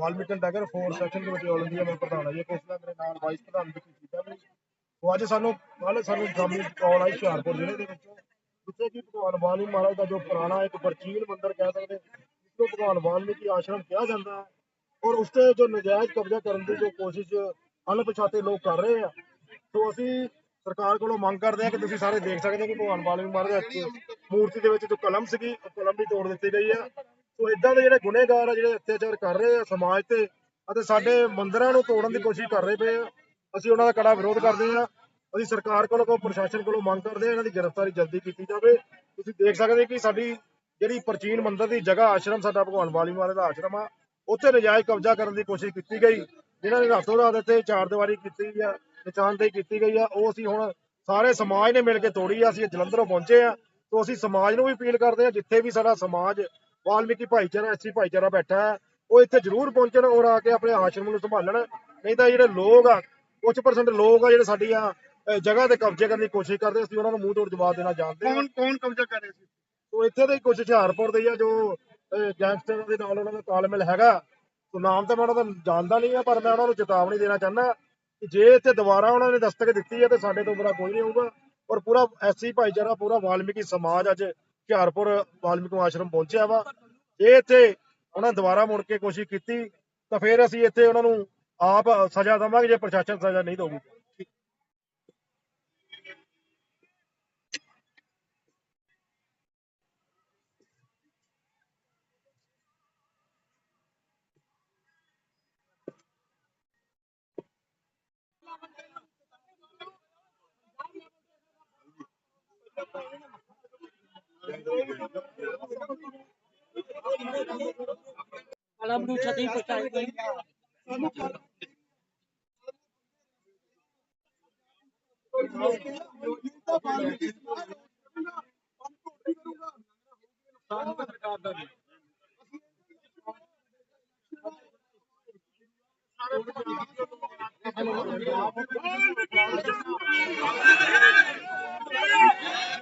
क्या Shakti Valmiki Nagar 4 section committee all India ਮੈਂ ਪ੍ਰਧਾਨ ਹਾਂ ਜੀ। ਇਸ ਮੇਰੇ ਨਾਲ ਵਾਈਸ ਪ੍ਰਧਾਨ ਵੀ ਕੀਤਾ ਵੀ ਉਹ ਅੱਜ ਸਾਨੂੰ ਕੱਲ ਸਾਨੂੰ ਸ਼ਾਮੀ ਕਾਲ ਆਈ ਹੁਸ਼ਿਆਰਪੁਰ ਜ਼ਿਲ੍ਹੇ ਦੇ ਵਿੱਚੋਂ। ਜਿੱਥੇ ਕਿ ਭਗਵਾਨ ਵਾਲਮੀਕੀ ਮਹਾਰਾਜ ਦਾ ਜੋ ਪੁਰਾਣਾ ਇੱਕ ਪ੍ਰਾਚੀਨ ਮੰਦਿਰ ਕਹਿ ਸਕਦੇ ਜਿਸ ਨੂੰ ਭਗਵਾਨ ਵਾਲਮੀਕੀ ਆਸ਼ਰਮ ਕਿਹਾ ਜਾਂਦਾ ਹੈ ਔਰ ਉਸ ਤੇ ਜੋ ਨਜਾਇਜ਼ ਕਬਜ਼ਾ ਕਰਨ ਦੀ ਜੋ ਕੋਸ਼ਿਸ਼ ਅਣਪਛਾਤੇ ਲੋਕ ਕਰ ਰਹੇ ਆ। ਸੋ ਅਸੀਂ ਸਰਕਾਰ ਕੋਲੋਂ ਮੰਗ ਕਰਦੇ ਹਾਂ ਕਿ ਤੁਸੀਂ ਸਾਰੇ ਦੇਖ ਸਕਦੇ ਹੋ ਕਿ ਭਗਵਾਨ ਵਾਲਮੀਕੀ ਮਹਾਰਾਜ ਦੀ ਮੂਰਤੀ ਦੇ ਵਿੱਚ ਜੋ ਕਲਮ ਸੀਗੀ, ਉਹ ਕਲਮ ਵੀ ਤੋੜ ਦਿੱਤੀ ਗਈ ਆ। ਸੋ ਇਦਾਂ ਦੇ ਜਿਹੜੇ ਗੁਨੇਗਾਰ ਆ, ਜਿਹੜੇ ਅਤਿਆਚਾਰ ਕਰ ਰਹੇ ਆ ਸਮਾਜ ਤੇ ਅਤੇ ਸਾਡੇ ਮੰਦਿਰਾਂ ਨੂੰ ਤੋੜਨ ਦੀ ਕੋਸ਼ਿਸ਼ ਕਰ ਰਹੇ ਪਏ ਆ, ਅਸੀਂ ਉਹਨਾਂ ਦਾ ਕੜਾ ਵਿਰੋਧ ਕਰਦੇ ਆ। ਅਸੀਂ ਸਰਕਾਰ ਕੋਲੋਂ ਕੋ ਪ੍ਰਸ਼ਾਸਨ ਕੋਲੋਂ ਮੰਗ ਕਰਦੇ ਆ, ਇਹਨਾਂ ਦੀ ਗ੍ਰਿਫਤਾਰੀ ਜਲਦੀ ਕੀਤੀ ਜਾਵੇ। ਤੁਸੀਂ ਦੇਖ ਸਕਦੇ ਕਿ ਸਾਡੀ ਜਿਹੜੀ ਪ੍ਰਾਚੀਨ ਮੰਦਿਰ ਦੀ ਜਗ੍ਹਾ ਆਸ਼ਰਮ, ਸਾਡਾ ਭਗਵਾਨ ਵਾਲੀ ਮਹਾਰਾਜ ਦਾ ਆਸ਼ਰਮ ਆ, ਉੱਥੇ ਨਜਾਇਜ਼ ਕਬਜ਼ਾ ਕਰਨ ਦੀ ਕੋਸ਼ਿਸ਼ ਕੀਤੀ ਗਈ। ਜਿਨ੍ਹਾਂ ਨੇ ਰਾਤੋਂ ਰਾਤ ਇੱਥੇ ਚਾਰ ਦੀਵਾਰੀ ਕੀਤੀ ਆ ਨਿਸ਼ਾਨਦੇਹੀ ਕੀਤੀ ਗਈ ਆ, ਉਹ ਅਸੀਂ ਹੁਣ ਸਾਰੇ ਸਮਾਜ ਨੇ ਮਿਲ ਕੇ ਤੋੜੀ ਆ, ਅਸੀਂ ਜਲੰਧਰੋਂ ਪਹੁੰਚੇ ਆ। ਤੋਂ ਅਸੀਂ ਸਮਾਜ ਨੂੰ ਵੀ ਅਪੀਲ ਕਰਦੇ ਆ, ਜਿੱਥੇ ਵੀ ਸਾਡਾ ਸਮਾਜ ਵਾਲਮੀਕੀ ਭਾਈਚਾਰਾ ਐਸੀ ਭਾਈਚਾਰਾ ਬੈਠਾ ਹੈ। ਉਹ ਇੱਥੇ ਜ਼ਰੂਰ ਪਹੁੰਚਣ ਔਰ ਆ ਕੇ ਆਪਣੇ ਆਸ਼ਰਮ ਨੂੰ ਸੰਭਾਲਣ। ਨਹੀਂ ਤਾਂ ਜਿਹੜੇ ਲੋਕ ਆ ਕੁਝ ਪਰਸੈਂਟ ਲੋਕ ਆ ਜਿਹੜੇ ਸਾਡੀਆਂ ਅਹ, ਜਗ੍ਹਾ ਤੇ ਕਬਜ਼ੇ ਕਰਨ ਦੀ ਕੋਸ਼ਿਸ਼ ਕਰਦੇ ਅਸੀਂ ਉਹਨਾਂ ਨੂੰ ਮੂੰਹ ਤੋੜ ਜਵਾਬ ਦੇਣਾ ਜਾਣਦੇ ਕੌਣ ਕੌਣ ਕਬਜ਼ਾ ਕਰ ਰਿਹਾ ਸੀ? ਤੋ ਇੱਥੇ ਦੇ ਕੁਝ ਹੁਸ਼ਿਆਰਪੁਰ ਦੇ ਆ ਜੋ ਗੈਂਗਸਟਰਾਂ ਦੇ ਨਾਲ ਉਹਨਾਂ ਦਾ ਤਾਲਮੇਲ ਹੈਗਾ। ਤੋ ਨਾਮ ਤਾਂ ਮੈਂ ਉਹਨਾਂ ਦਾ ਜਾਣਦਾ ਨਹੀਂ ਆ ਪਰ ਮੈਂ ਉਹਨਾਂ ਨੂੰ ਚੇਤਾਵਨੀ ਦੇਣਾ ਚਾਹੁੰਦਾ ਕਿ ਜੇ ਇੱਥੇ ਦੁਬਾਰਾ ਉਹਨਾਂ ਨੇ ਦਸਤਕ ਦਿੱਤੀ ਹੈ ਤੇ ਸਾਡੇ ਤੋਂ ਬੁਰਾ ਕੋਈ ਨਹੀਂ ਹੋਊਗਾ। ਔਰ ਪੂਰਾ ਐਸੀ ਭਾਈਚਾਰਾ ਪੂਰਾ ਵਾਲਮੀਕੀ ਸਮਾਜ ਅੱਜ ਹੁਸ਼ਿਆਰਪੁਰ ਵਾਲਮੀਕ ਆਸ਼ਰਮ ਪਹੁੰਚਿਆ ਵਾ। ਜੇ ਇੱਥੇ ਉਹਨਾਂ ਦੁਬਾਰਾ ਮੁੜ ਕੇ ਕੋਸ਼ਿਸ਼ ਕੀਤੀ, ਤਾਂ ਫਿਰ ਅਸੀਂ ਇੱਥੇ ਉਹਨਾਂ ਨੂੰ ਆਪ ਸਜ਼ਾ ਦੇਵਾਂਗੇ, ਜੇ ਪ੍ਰਸ਼ਾਸਨ ਸਜ਼ਾ ਨਹੀਂ ਦੇਊਗੀ। alam dun sa tipo sa Thank you.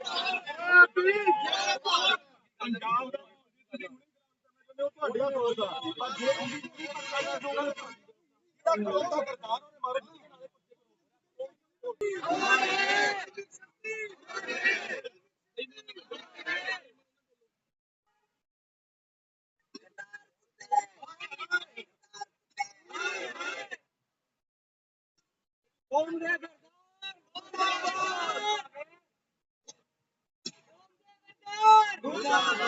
Mustafa!